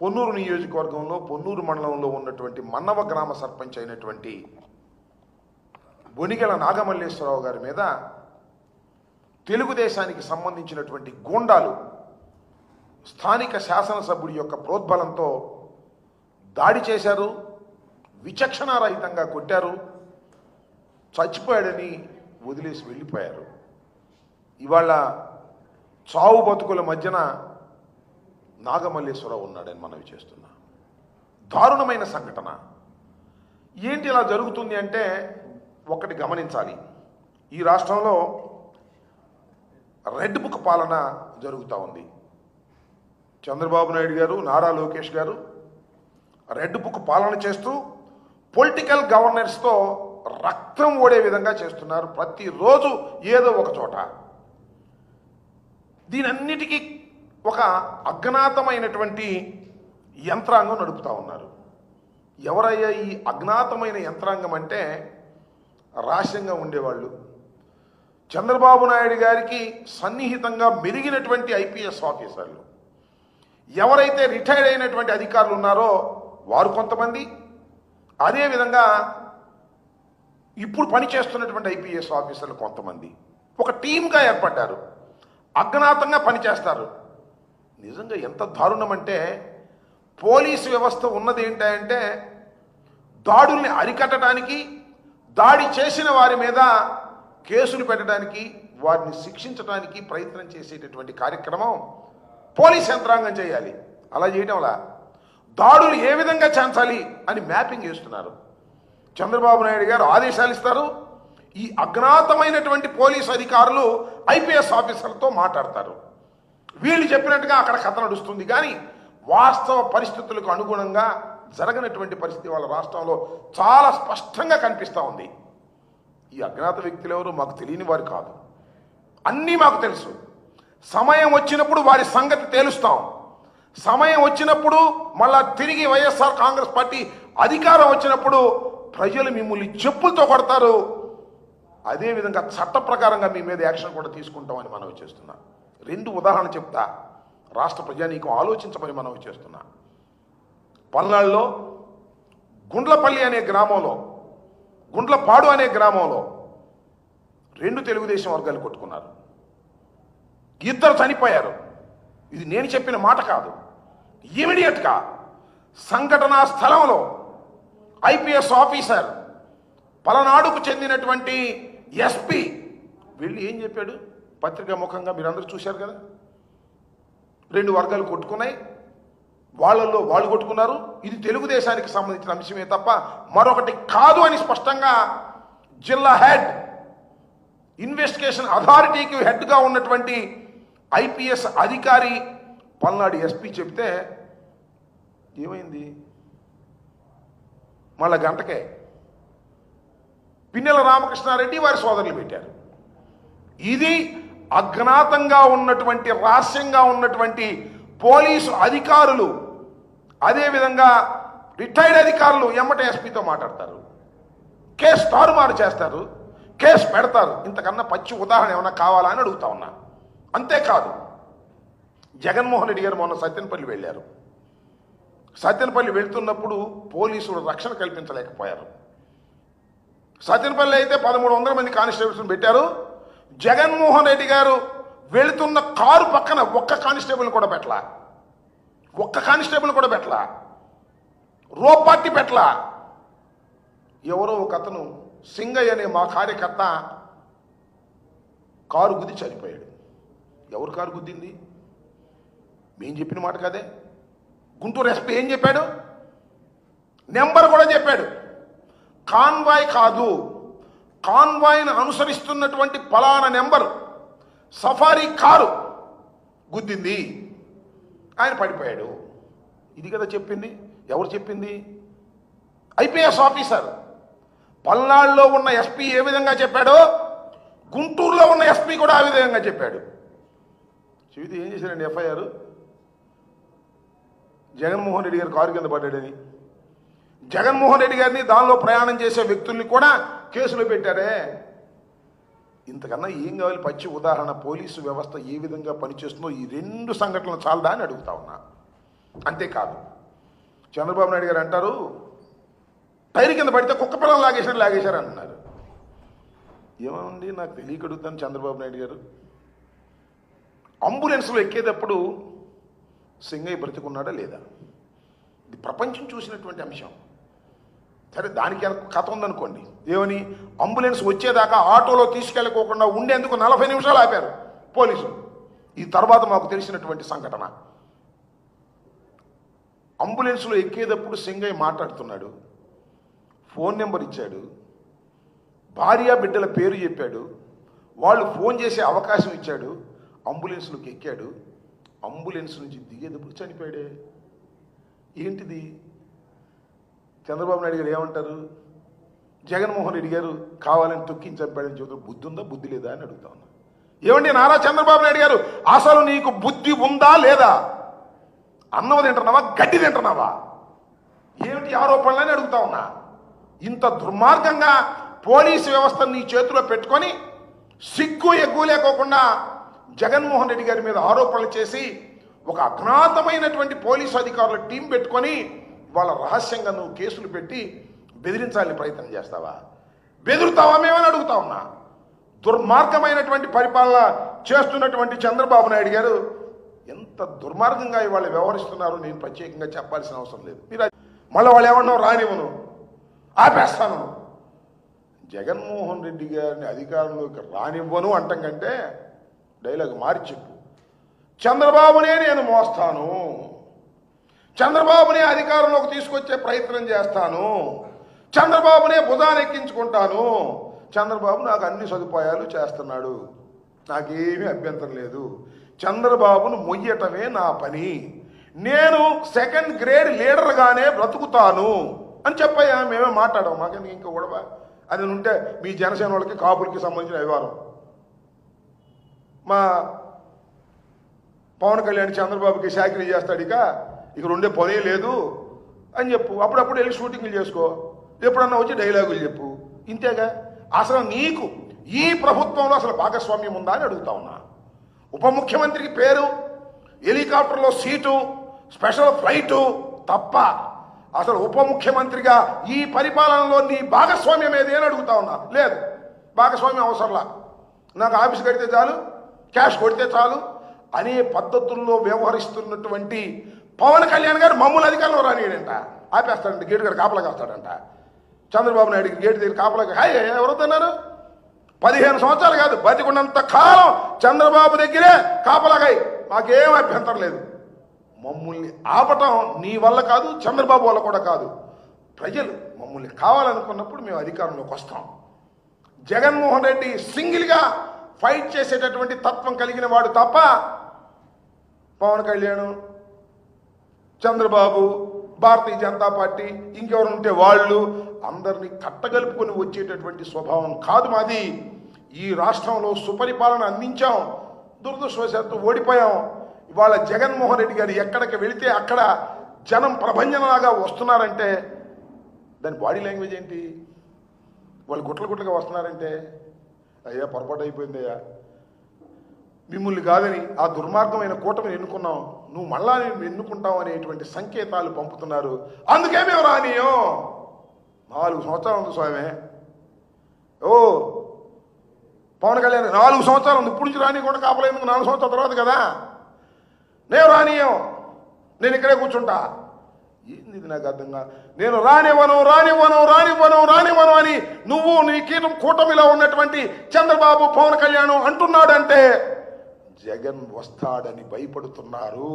పొన్నూరు నియోజకవర్గంలో పొన్నూరు మండలంలో ఉన్నటువంటి మన్నవ గ్రామ సర్పంచ్ అయినటువంటి బొనిగెల నాగమల్లేశ్వరరావు గారి మీద తెలుగుదేశానికి సంబంధించినటువంటి గూండాలు స్థానిక శాసనసభ్యుడి యొక్క ప్రోద్బలంతో దాడి చేశారు విచక్షణారహితంగా కొట్టారు చచ్చిపోయాడని వదిలేసి వెళ్ళిపోయారు. ఇవాళ చావు బతుకుల మధ్యన నాగమల్లేశ్వరరావు ఉన్నాడని మనవి చేస్తున్నా. దారుణమైన సంఘటన. ఏంటి ఇలా జరుగుతుంది అంటే ఒకటి గమనించాలి. ఈ రాష్ట్రంలో రెడ్ బుక్ పాలన జరుగుతూ ఉంది. చంద్రబాబు నాయుడు గారు నారా లోకేష్ గారు రెడ్ బుక్ పాలన చేస్తూ పొలిటికల్ గవర్నర్స్తో రక్తం ఓడే విధంగా చేస్తున్నారు. ప్రతిరోజు ఏదో ఒక చోట. దీనన్నిటికీ ఒక అజ్ఞాతమైనటువంటి యంత్రాంగం నడుపుతా ఉన్నారు. ఎవరయ్యా ఈ అజ్ఞాతమైన యంత్రాంగం అంటే? రహస్యంగా ఉండేవాళ్ళు. చంద్రబాబు నాయుడు గారికి సన్నిహితంగా మెరిగినటువంటి ఐపీఎస్ ఆఫీసర్లు. ఎవరైతే రిటైర్డ్ అయినటువంటి అధికారులు ఉన్నారో వారు కొంతమంది. అదేవిధంగా ఇప్పుడు పనిచేస్తున్నటువంటి ఐపీఎస్ ఆఫీసర్లు కొంతమంది. ఒక టీమ్గా ఏర్పడ్డారు. అజ్ఞాతంగా పనిచేస్తారు. నిజంగా ఎంత దారుణం అంటే పోలీసు వ్యవస్థ ఉన్నది ఏంటంటే దాడుల్ని అరికట్టడానికి దాడి చేసిన వారి మీద కేసులు పెట్టడానికి వారిని శిక్షించడానికి ప్రయత్నం చేసేటటువంటి కార్యక్రమం పోలీస్ యంత్రాంగం చేయాలి. అలా చేయడంలా దాడులు ఏ విధంగా చేంచాలి అని మ్యాపింగ్ చేస్తున్నారు. చంద్రబాబు నాయుడు గారు ఆదేశాలు ఇస్తారు. ఈ అజ్ఞాతమైనటువంటి పోలీసు అధికారులు ఐపీఎస్ ఆఫీసర్లతో మాట్లాడతారు. వీళ్ళు చెప్పినట్టుగా అక్కడ కథ నడుస్తుంది. కానీ వాస్తవ పరిస్థితులకు అనుగుణంగా జరగనటువంటి పరిస్థితి వాళ్ళ రాష్ట్రంలో చాలా స్పష్టంగా కనిపిస్తూ ఉంది. ఈ అజ్ఞాత వ్యక్తులు ఎవరు? మాకు తెలియని వారు కాదు. అన్నీ మాకు తెలుసు. సమయం వచ్చినప్పుడు వారి సంగతి తేలుస్తాం. సమయం వచ్చినప్పుడు మళ్ళా తిరిగి వైఎస్ఆర్ కాంగ్రెస్ పార్టీ అధికారం వచ్చినప్పుడు ప్రజలు మిమ్మల్ని చెప్పులతో కొడతారు. అదేవిధంగా చట్ట ప్రకారంగా మీ మీద యాక్షన్ కూడా తీసుకుంటామని మనవి చేస్తున్నాం. రెండు ఉదాహరణ చెప్తా. రాష్ట్ర ప్రజానీకం ఆలోచించమని మనం చేస్తున్నా. పల్నాడులో గుండ్లపల్లి అనే గ్రామంలో గుండ్లపాడు అనే గ్రామంలో రెండు తెలుగుదేశం వర్గాలు కొట్టుకున్నారు. ఇద్దరు చనిపోయారు. ఇది నేను చెప్పిన మాట కాదు. ఇమీడియట్గా సంఘటనా స్థలంలో ఐపీఎస్ ఆఫీసర్ పలనాడుకు చెందినటువంటి ఎస్పీ వెళ్ళి ఏం చెప్పాడు? పత్రికా ముఖంగా మీరందరూ చూశారు కదా? రెండు వర్గాలు కొట్టుకున్నాయి. వాళ్ళల్లో వాళ్ళు కొట్టుకున్నారు. ఇది తెలుగుదేశానికి సంబంధించిన అంశమే తప్ప మరొకటి కాదు అని స్పష్టంగా జిల్లా హెడ్ ఇన్వెస్టిగేషన్ అథారిటీకి హెడ్గా ఉన్నటువంటి ఐపీఎస్ అధికారి పల్నాడు ఎస్పీ చెప్తే ఏమైంది? మళ్ళా గంటకే. పిన్నెల రామకృష్ణారెడ్డి వారి సోదరులు పెట్టారు. ఇది అజ్ఞాతంగా ఉన్నటువంటి రహస్యంగా ఉన్నటువంటి పోలీసు అధికారులు అదేవిధంగా రిటైర్డ్ అధికారులు ఎమ్మట ఎస్పీతో మాట్లాడతారు. కేసు తారుమారు చేస్తారు కేసు పెడతారు. ఇంతకన్నా పచ్చి ఉదాహరణ ఏమైనా కావాలా అని అడుగుతా ఉన్నా. అంతేకాదు జగన్మోహన్ రెడ్డి గారు మొన్న సత్యనపల్లి వెళ్ళారు. సత్యనపల్లి వెళ్తున్నప్పుడు పోలీసులు రక్షణ కల్పించలేకపోయారు. సత్యనపల్లి అయితే పదమూడు వందల మంది కానిస్టేబుల్స్ని పెట్టారు. జగన్మోహన్ రెడ్డి గారు వెళుతున్న కారు పక్కన ఒక్క కానిస్టేబుల్ కూడా పెట్టలా. ఒక్క కానిస్టేబుల్ కూడా పెట్టలా. రోపాటి పెట్టలా. ఎవరో ఒక అతను సింగయ్య అనే మా కార్యకర్త కారు గుద్ది చనిపోయాడు. ఎవరు కారు గుద్దింది? మేం చెప్పిన మాట కదే? గుంటూరు ఎస్పీ ఏం చెప్పాడు? నెంబర్ కూడా చెప్పాడు. కాన్వాయ్ కాదు. కాన్వాయ్ను అనుసరిస్తున్నటువంటి పలానా నెంబర్. సఫారీ కారు గుద్దింది. ఆయన పడిపోయాడు. ఇది కదా చెప్పింది. ఎవరు చెప్పింది? IPS officer. పల్నాడులో ఉన్న ఎస్పీ ఏ విధంగా చెప్పాడో గుంటూరులో ఉన్న ఎస్పీ కూడా ఆ విధంగా చెప్పాడు. చెబితే ఏం చేశారండి ఎఫ్ఐఆర్? జగన్మోహన్ రెడ్డి గారు కారు కింద పడ్డాడని. జగన్మోహన్ రెడ్డి గారిని దానిలో ప్రయాణం చేసే వ్యక్తుల్ని కూడా కేసులో పెట్టారే? ఇంతకన్నా ఏం కావాలి? పచ్చి ఉదాహరణ పోలీసు వ్యవస్థ ఏ విధంగా పనిచేస్తుందో ఈ రెండు సంఘటనలు చాలదా అని అడుగుతా ఉన్నా. అంతేకాదు చంద్రబాబు నాయుడు గారు అంటారు టైర్ కింద పడితే కుక్క పిల్లలు లాగేశారు లాగేశారు అంటున్నారు. ఏమండి నాకు తెలియక అడుగుతాను చంద్రబాబు నాయుడు గారు. అంబులెన్స్లో ఎక్కేటప్పుడు సింగయ్య బ్రతికున్నాడా లేదా? ఇది ప్రపంచం చూసినటువంటి అంశం. సరే దానికి కథ ఉందనుకోండి. ఏమని? అంబులెన్స్ వచ్చేదాకా ఆటోలో తీసుకెళ్ళకోకుండా ఉండేందుకు నలభై నిమిషాలు ఆపారు పోలీసులు. ఈ తర్వాత మాకు తెలిసినటువంటి సంఘటన. అంబులెన్స్లో ఎక్కేటప్పుడు సింగయ్య మాట్లాడుతున్నాడు. ఫోన్ నెంబర్ ఇచ్చాడు. భార్య బిడ్డల పేరు చెప్పాడు. వాళ్ళు ఫోన్ చేసే అవకాశం ఇచ్చాడు. అంబులెన్స్లోకి ఎక్కాడు. అంబులెన్స్ నుంచి దిగేటప్పుడు చనిపోయాడే. ఏంటిది? చంద్రబాబు నాయుడు గారు ఏమంటారు? జగన్మోహన్ రెడ్డి గారు కావాలని తొక్కించి చంపాడని చెబుతారు బుద్ధి ఉందా బుద్ధి లేదా అని అడుగుతా ఉన్నా. ఏమండి నారా చంద్రబాబు నాయుడు గారు అసలు నీకు బుద్ధి ఉందా లేదా? అన్నం తింటున్నావా గడ్డి తింటున్నావా? ఏమిటి ఆరోపణలని అడుగుతా ఉన్నా. ఇంత దుర్మార్గంగా పోలీసు వ్యవస్థను నీ చేతిలో పెట్టుకొని సిగ్గు ఎగ్గు లేకోకుండా జగన్మోహన్ రెడ్డి గారి మీద ఆరోపణలు చేసి ఒక అజ్ఞాతమైనటువంటి పోలీసు అధికారుల టీం పెట్టుకొని వాళ్ళ రహస్యంగా నువ్వు కేసులు పెట్టి బెదిరించాలని ప్రయత్నం చేస్తావా? బెదురుతావా? మేమని అడుగుతా ఉన్నా? దుర్మార్గమైనటువంటి పరిపాలన చేస్తున్నటువంటి చంద్రబాబు నాయుడు గారు ఎంత దుర్మార్గంగా ఇవాళ వ్యవహరిస్తున్నారో నేను ప్రత్యేకంగా చెప్పాల్సిన అవసరం లేదు. మీరు మళ్ళీ వాళ్ళు ఏమన్నా రానివ్వను. ఆపేస్తాను. జగన్మోహన్ రెడ్డి గారిని అధికారంలోకి రానివ్వను అంటం కంటే డైలాగ్ మార్చి చెప్పు చంద్రబాబునే నేను మోస్తాను. చంద్రబాబునే అధికారంలోకి తీసుకొచ్చే ప్రయత్నం చేస్తాను. చంద్రబాబునే భుజాన్ని ఎక్కించుకుంటాను. చంద్రబాబు నాకు అన్ని సదుపాయాలు చేస్తున్నాడు. నాకేమీ అభ్యంతరం లేదు. చంద్రబాబును మొయ్యటమే నా పని. నేను సెకండ్ గ్రేడ్ లీడర్గానే బ్రతుకుతాను అని చెప్పయ్యా. మేమే మాట్లాడాం మాకని ఇంకా గొడవ అది ఉంటే మీ జనసేన వాళ్ళకి కాపులకి సంబంధించిన వ్యవహారం. మా పవన్ కళ్యాణ్ చంద్రబాబుకి శాఖలు చేస్తాడు ఇక. ఇక ఉండే పనే లేదు అని చెప్పు. అప్పుడప్పుడు వెళ్ళి షూటింగ్లు చేసుకో. ఎప్పుడన్నా వచ్చి డైలాగులు చెప్పు. ఇంతేగా? అసలు నీకు ఈ ప్రభుత్వంలో అసలు భాగస్వామ్యం ఉందా అని అడుగుతా ఉన్నా. ఉప ముఖ్యమంత్రికి పేరు హెలికాప్టర్లో సీటు స్పెషల్ ఫ్లైటు తప్ప అసలు ఉప ముఖ్యమంత్రిగా ఈ పరిపాలనలో నీ భాగస్వామ్యం ఏది అని అడుగుతా ఉన్నా. లేదు. భాగస్వామ్యం అవసరంలా. నాకు ఆఫీస్ కడితే చాలు క్యాష్ కొడితే చాలు అనే పద్ధతుల్లో వ్యవహరిస్తున్నటువంటి పవన్ కళ్యాణ్ గారు మమ్మల్ని అధికారంలో రానియడంట ఆపేస్తాడంట గేటు గారు కాపలా కాస్తాడంట. చంద్రబాబు నాయుడు గేటు దగ్గర కాపలా హాయ్ ఎవరొద్దన్నారు? పదిహేను సంవత్సరాలు కాదు బతికున్నంత కాలం చంద్రబాబు దగ్గరే కాపలాగాయి మాకేం అభ్యంతరం లేదు. మమ్మల్ని ఆపటం నీ వల్ల కాదు చంద్రబాబు వల్ల కూడా కాదు. ప్రజలు మమ్మల్ని కావాలనుకున్నప్పుడు మేము అధికారంలోకి వస్తాం. జగన్మోహన్ రెడ్డి సింగిల్గా ఫైట్ చేసేటటువంటి తత్వం కలిగిన వాడు తప్ప పవన్ కళ్యాణ్ చంద్రబాబు భారతీయ జనతా పార్టీ ఇంకెవరు ఉంటే వాళ్ళు అందరినీ కట్టగలుపుకొని వచ్చేటటువంటి స్వభావం కాదు మాది. ఈ రాష్ట్రంలో సుపరిపాలన అందించాం. దురదృష్టవశాత్తు ఓడిపోయాం. ఇవాళ జగన్మోహన్ రెడ్డి గారు ఎక్కడికి వెళితే అక్కడ జనం ప్రభంజనలాగా వస్తున్నారంటే దాని బాడీ లాంగ్వేజ్ ఏంటి? వాళ్ళు గుట్ల గుట్లగా వస్తున్నారంటే అయ్యా పొరపాటు అయిపోయిందయ్యా. మిమ్మల్ని కాదని ఆ దుర్మార్గమైన కూటమిని ఎన్నుకున్నాం నువ్వు మళ్ళా నేను ఎన్నుకుంటావు అనేటువంటి సంకేతాలు పంపుతున్నారు. అందుకే మేము రానియం. నాలుగు సంవత్సరాలు ఉంది స్వామి. ఓ పవన్ కళ్యాణ్ నాలుగు సంవత్సరాలు ఉంది. ఇప్పుడు నుంచి రాని కూడా కాపలేదు నాలుగు సంవత్సరాల తర్వాత కదా. నేను రానియం. నేను ఇక్కడే కూర్చుంటా. ఏంది ఇది నాకు అర్థంగా నేను రానివ్వను రానివ్వను రానివ్వను రానివ్వను అని నువ్వు నీ కీటం కూటమిలో ఉన్నటువంటి చంద్రబాబు పవన్ కళ్యాణ్ అంటున్నాడంటే జగన్ వస్తాడని భయపడుతున్నారు.